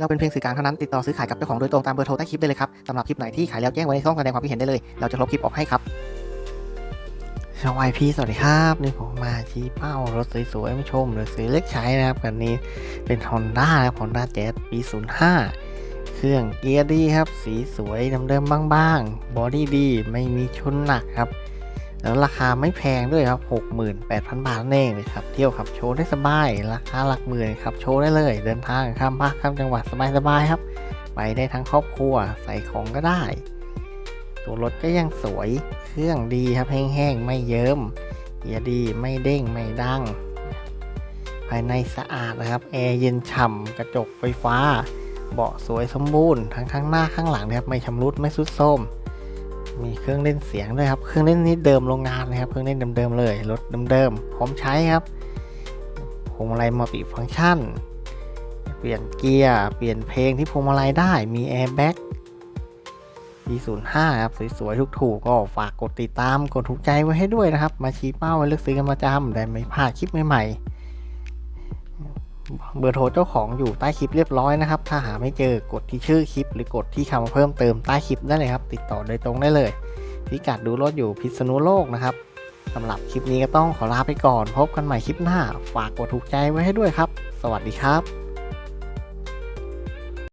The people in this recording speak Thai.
เราเป็นเพียงสื่อกลางเท่านั้นติดต่อซื้อขายกับเจ้าของโดยตรงตามเบอร์โทรใต้คลิปได้เลยครับสำหรับคลิปไหนที่ขายแล้วแจ้งไว้ในช่องแสดงความคิดเห็นได้เลย เราจะลบคลิปออกให้ครับชาวไอพีสวัสดีครับนี่ผมมาชี้เป้ารถสวยๆม่ชมหรือซื้อเล็กใช้นะครับกันนี้เป็น Honda นะครับ Honda Jazz ปี 05 เครื่องเกียร์ดีครับ สีสวยเดิมๆบ้างๆบอดี้ดี ไม่มีชนหนักครับ แล้วราคาไม่แพงด้วยครับ68,000 บาทนั่นเองเลยครับ เที่ยวขับโชว์ได้สบาย ราคาหลักหมื่นขับ โชว์ได้เลย เดินทางข้ามภาคข้ามจังหวัดสบายๆครับ ไปได้ทั้งครอบครัว ใส่ของก็ได้ ตัวรถก็ยังสวย เครื่องดีครับ แห้งๆ ไม่เยิ้มเกียร์ดี ไม่เด้ง ไม่ดัง ภายในสะอาดนะครับ แอร์เย็นฉ่ำ กระจกไฟฟ้า เบาะสวยสมบูรณ์ ทั้งข้างหน้าข้างหลังนะครับ ไม่ชำรุด ไม่สุดโทรม มีเครื่องเล่นเสียงด้วยครับ เครื่องเล่นนี้เดิมโรงงานนะครับ เครื่องเล่นเดิมๆเลยรถเดิมๆพร้อมใช้ครับพวงมาลัยมัลติฟังก์ชัน เปลี่ยนเกียร์ เปลี่ยนเพลงที่พวงมาลัยได้ มีแอร์แบ็กปี05 ครับ สวยๆ ถูกๆ ก็ฝากกดติดตาม กดถูกใจไว้ให้ด้วยนะครับ มาชี้เป้าไว้เลือกซื้อกันประจำได้ไม่พลาดคลิปใหม่ๆ เบอร์โทรเจ้าของอยู่ใต้คลิปเรียบร้อยนะครับ ถ้าหาไม่เจอกดที่ชื่อคลิป หรือกดที่คำเพิ่มเติมใต้คลิปได้เลยครับ ติดต่อโดยตรงได้เลย พิกัดดูรถอยู่พิษณุโลกนะครับสำหรับคลิปนี้ก็ต้องขอลาไปก่อน พบกันใหม่คลิปหน้า ฝากกดถูกใจไว้ให้ด้วยครับ สวัสดีครับ